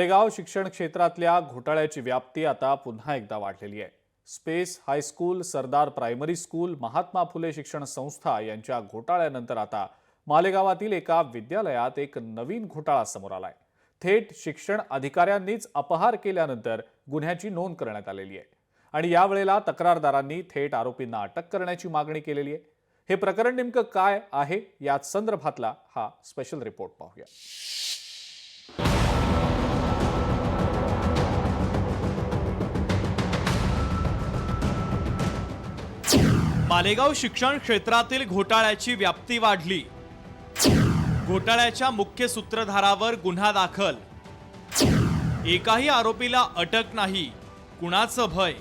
मालेगाव शिक्षण क्षेत्रातल्या घोटाळ्याची व्याप्ती आता पुन्हा एकदा वाढलेली आहे. Space high school Sardar primary school Mahatma Phule शिक्षण संस्था यांच्या घोटाळ्यानंतर आता मालेगावातील एका विद्यालयात एक नवीन घोटाळा समोर आलाय. थेट शिक्षण अधिकाऱ्यांनीच अपहार केल्यानंतर गुन्ह्याची नोंद करण्यात आलेली आहे. आणि यावेळेला तक्रारदारांनी थेट आरोपींना अटक करण्याची मागणी केलेली आहे. हे प्रकरण नेमकं काय आहे? या संदर्भातला हा स्पेशल रिपोर्ट पाहूया. मालेगाव शिक्षण क्षेत्रातील घोटाळ्याची व्याप्ती वाढली. घोटाळ्याच्या मुख्य सूत्रधारावर गुन्हा दाखल. एकाही आरोपीला अटक नाही कुणाचं भय?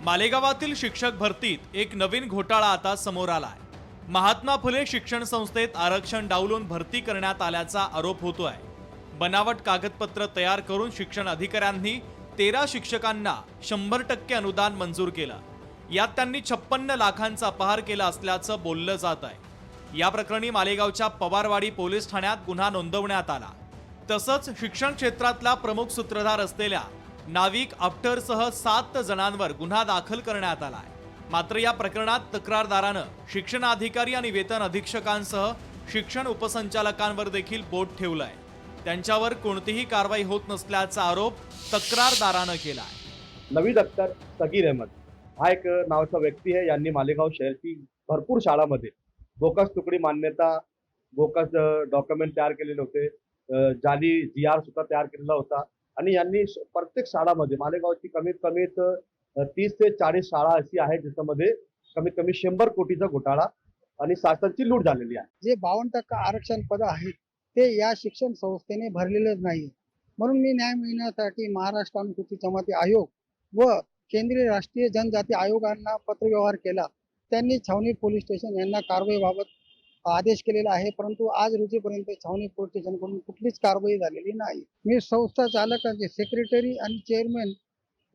मालेगावातील शिक्षक भरतीत एक नवीन घोटाळा आता समोर आलाय. महात्मा फुले शिक्षण संस्थेत आरक्षण डावलून भरती करण्यात आल्याचा आरोप होतोय. बनावट कागदपत्र तयार करून शिक्षण अधिकाऱ्यांनी तेरा शिक्षकांना शंभर टक्के अनुदान मंजूर केलं. यात त्यांनी छप्पन्न लाखांचा अपहार केला असल्याचं बोललं जात आहे. या प्रकरणी मालेगावच्या पवारवाडी पोलीस ठाण्यात गुन्हा नोंदवण्यात आला. तसंच शिक्षण क्षेत्रातला प्रमुख सूत्रधार असलेल्या नाविक आफ्टरसह सात जणांवर गुन्हा दाखल करण्यात आला आहे मात्र या प्रकरणात तक्रारदारानं शिक्षणाधिकारी आणि वेतन अधीक्षकांसह शिक्षण उपसंचालकांवर देखील बोट ठेवलंय. त्यांच्यावर कोणतीही कारवाई होत नसल्याचा आरोप तक्रारदारानं केलाय. नवीद अख्तर सगीर अहमद. हा एक नावाचा व्यक्ती आहे. यांनी मालेगाव शहरची भरपूर शाळामध्ये बोकस तुकडी मान्यता बोकस डॉक्युमेंट तयार केलेले होते. जाली जी आर सुद्धा तयार केलेला होता. आणि यांनी प्रत्येक शाळामध्ये मालेगावची कमीत कमीत तीस ते चाळीस शाळा अशी आहे ज्याच्यामध्ये कमीत कमी शंभर कोटीचा घोटाळा आणि शासनाची लूट झालेली आहे. जे बावन्न टक्का आरक्षण पद आहेत ते या शिक्षण संस्थेने भरलेलेच नाही म्हणून मी न्याय मिळण्यासाठी महाराष्ट्र अनुसूचित जमाती आयोग व केंद्रीय राष्ट्रीय जनजाती आयोगांना पत्रव्यवहार केला. त्यांनी छावणी पोलीस स्टेशन यांना कारवाईबाबत आदेश केलेला आहे. परंतु आज रोजीपर्यंत छावणी पोलीस स्टेशनकडून कुठलीच कारवाई झालेली नाही. मी संस्था चालकांचे सेक्रेटरी आणि चेअरमॅन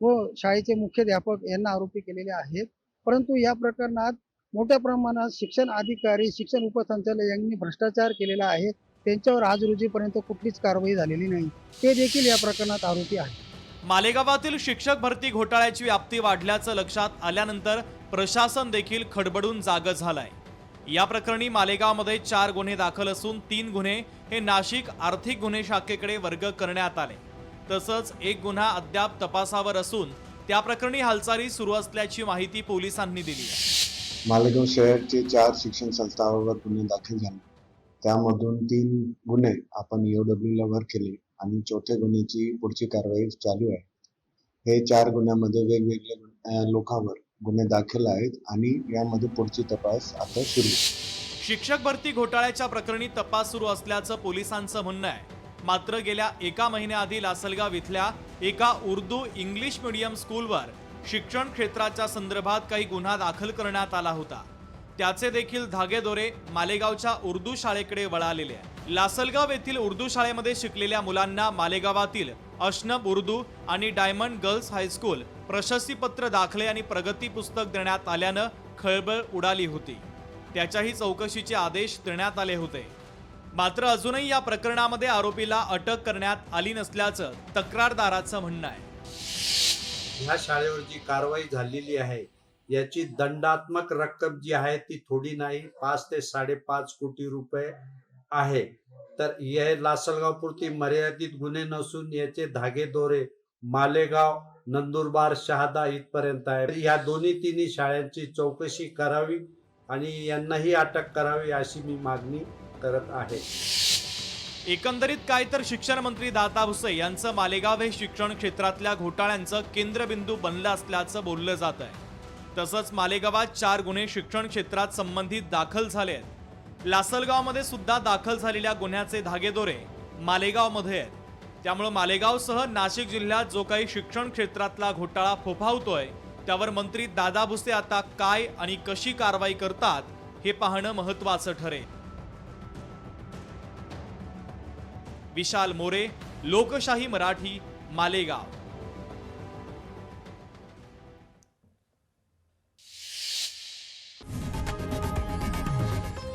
व शाळेचे मुख्याध्यापक यांना आरोपी केलेले आहेत. परंतु या प्रकरणात मोठ्या प्रमाणात शिक्षण अधिकारी शिक्षण उपसंचालक यांनी भ्रष्टाचार केलेला आहे. त्यांच्यावर आज रोजीपर्यंत कुठलीच कारवाई झालेली नाही. ते देखील या प्रकरणात आरोपी आहेत. मालेगावातील शिक्षक भरती घोटाळ्याची व्याप्ती वाढल्याचं लक्षात आल्यानंतर प्रशासन देखील खडबडून जाग झालाय. या प्रकरणी मालेगावमध्ये चार गुन्हे दाखल असून तीन गुन्हे हे नाशिक आर्थिक गुन्हे शाखेकडे वर्ग करण्यात आले. तसंच एक गुन्हा अद्याप तपासावर असून त्या प्रकरणी हालचाली सुरू असल्याची माहिती पोलिसांनी दिली आहे. मालेगाव शहरचे चार शिक्षण संस्थांवर गुन्हे दाखल झाले. त्यामधून तीन गुन्हे आपण EOW ला वर केले. आणि चौथ्या गुन्ह्याची पुढची कारवाई चालू आहे. हे चार गुन्ह्यामध्ये वेगवेगळ्या लोकांवर गुन्हे दाखल आहेत आणि यामध्ये पुढची तपास आता सुरू शिक्षक भरती घोटाळ्याच्या प्रकरणी तपास सुरू असल्याचं पोलिसांचं म्हणणं आहे. मात्र गेल्या एका महिन्याआधी लासलगाव इथल्या एका उर्दू इंग्लिश मीडियम स्कूलवर शिक्षण क्षेत्राच्या संदर्भात काही गुन्हा दाखल करण्यात आला होता. त्याचे देखील धागेदोरे मालेगावच्या उर्दू शाळेकडे वळालेले आहे लासलगाव येथील उर्दू शाळेमध्ये शिकलेल्या मुलांना मालेगावातील अश्नब उर्दू आणि डायमंड गर्ल्स हायस्कूल प्रशस्तीपत्र दाखले आणि प्रगती पुस्तक देण्यात आल्यानं खळबळ उडाली होती. त्याच्याही चौकशीचे आदेश देण्यात आले होते. मात्र अजूनही या प्रकरणामध्ये आरोपीला अटक करण्यात आली नसल्याचं तक्रारदाराचं म्हणणं आहे. ह्या शाळेवर जी कारवाई झालेली आहे. याची दंडात्मक रक्कम जी आहे ती थोडी नाही. पाच ते साडेपाच कोटी रुपये आहे. तर हे लासलगाव पुरती मर्यादित गुन्हे नसून याचे धागे दोरे मालेगाव नंदुरबार शहादा इथपर्यंत आहे. या दोन्ही तिन्ही शाळांची चौकशी करावी आणि यांनाही अटक करावी अशी मी मागणी करत आहे. एकंदरीत काय तर शिक्षण मंत्री दाता भुसे यांचं मालेगाव हे शिक्षण क्षेत्रातल्या घोटाळ्यांचं केंद्रबिंदू बनलं असल्याचं बोललं जात आहे तसंच मालेगावात चार गुन्हे शिक्षण क्षेत्रात संबंधित दाखल झाले आहेत. लासलगावमध्ये सुद्धा दाखल झालेल्या गुन्ह्याचे धागेदोरे मालेगावमध्ये आहेत. त्यामुळं मालेगावसह नाशिक जिल्ह्यात जो काही शिक्षण क्षेत्रातला घोटाळा फोफावतोय त्यावर मंत्री दादा भुसे आता काय आणि कशी कारवाई करतात हे पाहणं महत्वाचं ठरेल. विशाल मोरे लोकशाही मराठी मालेगाव.